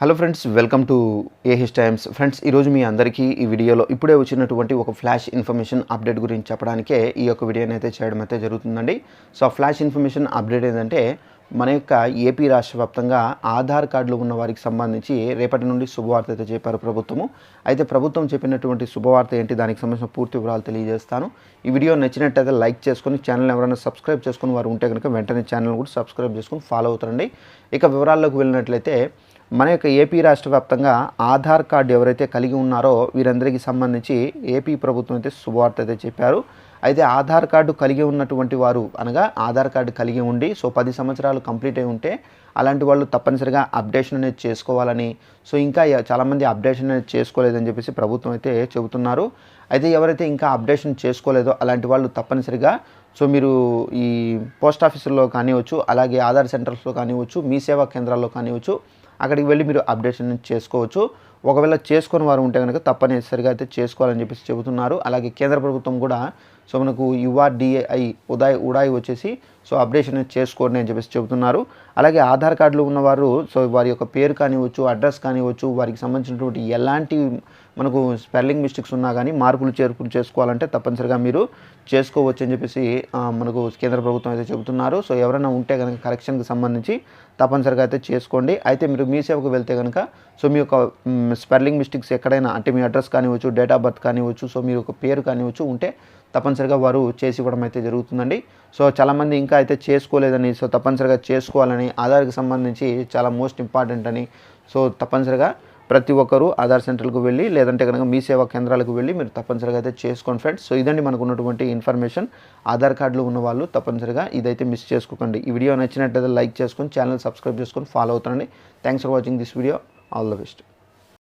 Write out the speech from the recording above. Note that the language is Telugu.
హలో ఫ్రెండ్స్ వెల్కమ్ టు ఏహిస్ టైమ్స్. ఫ్రెండ్స్ ఈరోజు మీ అందరికీ ఈ వీడియోలో ఇప్పుడే వచ్చినటువంటి ఒక ఫ్లాష్ ఇన్ఫర్మేషన్ అప్డేట్ గురించి చెప్పడానికే ఈ యొక్క వీడియోని అయితే చేయడం అయితే జరుగుతుందండి. సో ఆ ఫ్లాష్ ఇన్ఫర్మేషన్ అప్డేట్ ఏంటంటే మన యొక్క ఏపీ రాష్ట్ర వ్యాప్తంగా ఆధార్ కార్డులు ఉన్న వారికి సంబంధించి రేపటి నుండి శుభవార్త అయితే చెప్పారు ప్రభుత్వము. అయితే ప్రభుత్వం చెప్పినటువంటి శుభవార్త ఏంటి దానికి సంబంధించిన పూర్తి వివరాలు తెలియజేస్తాను. ఈ వీడియో నచ్చినట్టయితే లైక్ చేసుకొని ఛానల్ ఎవరైనా సబ్స్క్రైబ్ చేసుకుని వారు ఉంటే కనుక వెంటనే ఛానల్ కూడా సబ్స్క్రైబ్ చేసుకొని ఫాలో అవుతారండి. ఇక వివరాల్లోకి వెళ్ళినట్లయితే మన యొక్క ఏపీ రాష్ట్ర వ్యాప్తంగా ఆధార్ కార్డు ఎవరైతే కలిగి ఉన్నారో వీరందరికీ సంబంధించి ఏపీ ప్రభుత్వం అయితే శుభవార్త అయితే చెప్పారు. అయితే ఆధార్ కార్డు కలిగి ఉన్నటువంటి వారు అనగా ఆధార్ కార్డు కలిగి ఉండి సో పది సంవత్సరాలు కంప్లీట్ అయి ఉంటే అలాంటి వాళ్ళు తప్పనిసరిగా అప్డేషన్ అనేది చేసుకోవాలని సో ఇంకా చాలామంది అప్డేషన్ అనేది చేసుకోలేదని చెప్పేసి ప్రభుత్వం అయితే చెబుతున్నారు. అయితే ఎవరైతే ఇంకా అప్డేషన్ చేసుకోలేదో అలాంటి వాళ్ళు తప్పనిసరిగా సో మీరు ఈ పోస్ట్ ఆఫీసుల్లో కానివచ్చు అలాగే ఆధార్ సెంటర్స్లో కానివచ్చు మీ సేవా కేంద్రాల్లో కానివచ్చు అక్కడికి వెళ్ళి మీరు అప్డేషన్ చేసుకోవచ్చు. ఒకవేళ చేసుకుని వారు ఉంటే కనుక తప్పనిసరిగా అయితే చేసుకోవాలని చెప్పేసి చెబుతున్నారు. అలాగే కేంద్ర ప్రభుత్వం కూడా సో మనకు యుఆర్డిఐ ఉదాయ్ ఉడాయి వచ్చేసి సో అప్డేషన్ చేసుకోండి అని చెప్పేసి చెబుతున్నారు. అలాగే ఆధార్ కార్డులు ఉన్నవారు సో వారి యొక్క పేరు కానివచ్చు అడ్రస్ కానివచ్చు వారికి సంబంధించినటువంటి ఎలాంటి మనకు స్పెల్లింగ్ మిస్టేక్స్ ఉన్నా కానీ మార్పులు చేర్పులు చేసుకోవాలంటే తప్పనిసరిగా మీరు చేసుకోవచ్చు అని చెప్పేసి మనకు కేంద్ర ప్రభుత్వం అయితే చెబుతున్నారు. సో ఎవరైనా ఉంటే కనుక కరెక్షన్కి సంబంధించి తప్పనిసరిగా అయితే చేసుకోండి. అయితే మీరు మీ సేవకు వెళ్తే కనుక సో మీ యొక్క స్పెల్లింగ్ మిస్టేక్స్ ఎక్కడైనా అంటే మీ అడ్రస్ కానివచ్చు డేట్ ఆఫ్ బర్త్ కానివచ్చు సో మీ యొక్క పేరు కానివచ్చు ఉంటే తప్పనిసరిగా వారు చేసి ఇవ్వడం అయితే జరుగుతుందండి. సో చాలామంది ఇంకా అయితే చేసుకోలేదని సో తప్పనిసరిగా చేసుకోవాలని ఆధార్కి సంబంధించి చాలా మోస్ట్ ఇంపార్టెంట్ అని సో తప్పనిసరిగా ప్రతి ఒక్కరూ ఆధార్ సెంటర్కు వెళ్ళి లేదంటే కనుక మీ సేవా కేంద్రాలకు వెళ్ళి మీరు తప్పనిసరిగా అయితే చేసుకోండి ఫ్రెండ్స్. సో ఇదండి మనకు ఉన్నటువంటి ఇన్ఫర్మేషన్. ఆధార్ కార్డులు ఉన్న వాళ్ళు తప్పనిసరిగా ఇదైతే మిస్ చేసుకోకండి. ఈ వీడియో నచ్చినట్లయితే లైక్ చేసుకొని ఛానల్ సబ్స్క్రైబ్ చేసుకొని ఫాలో అవుతారండి thanks for watching this video. All the best.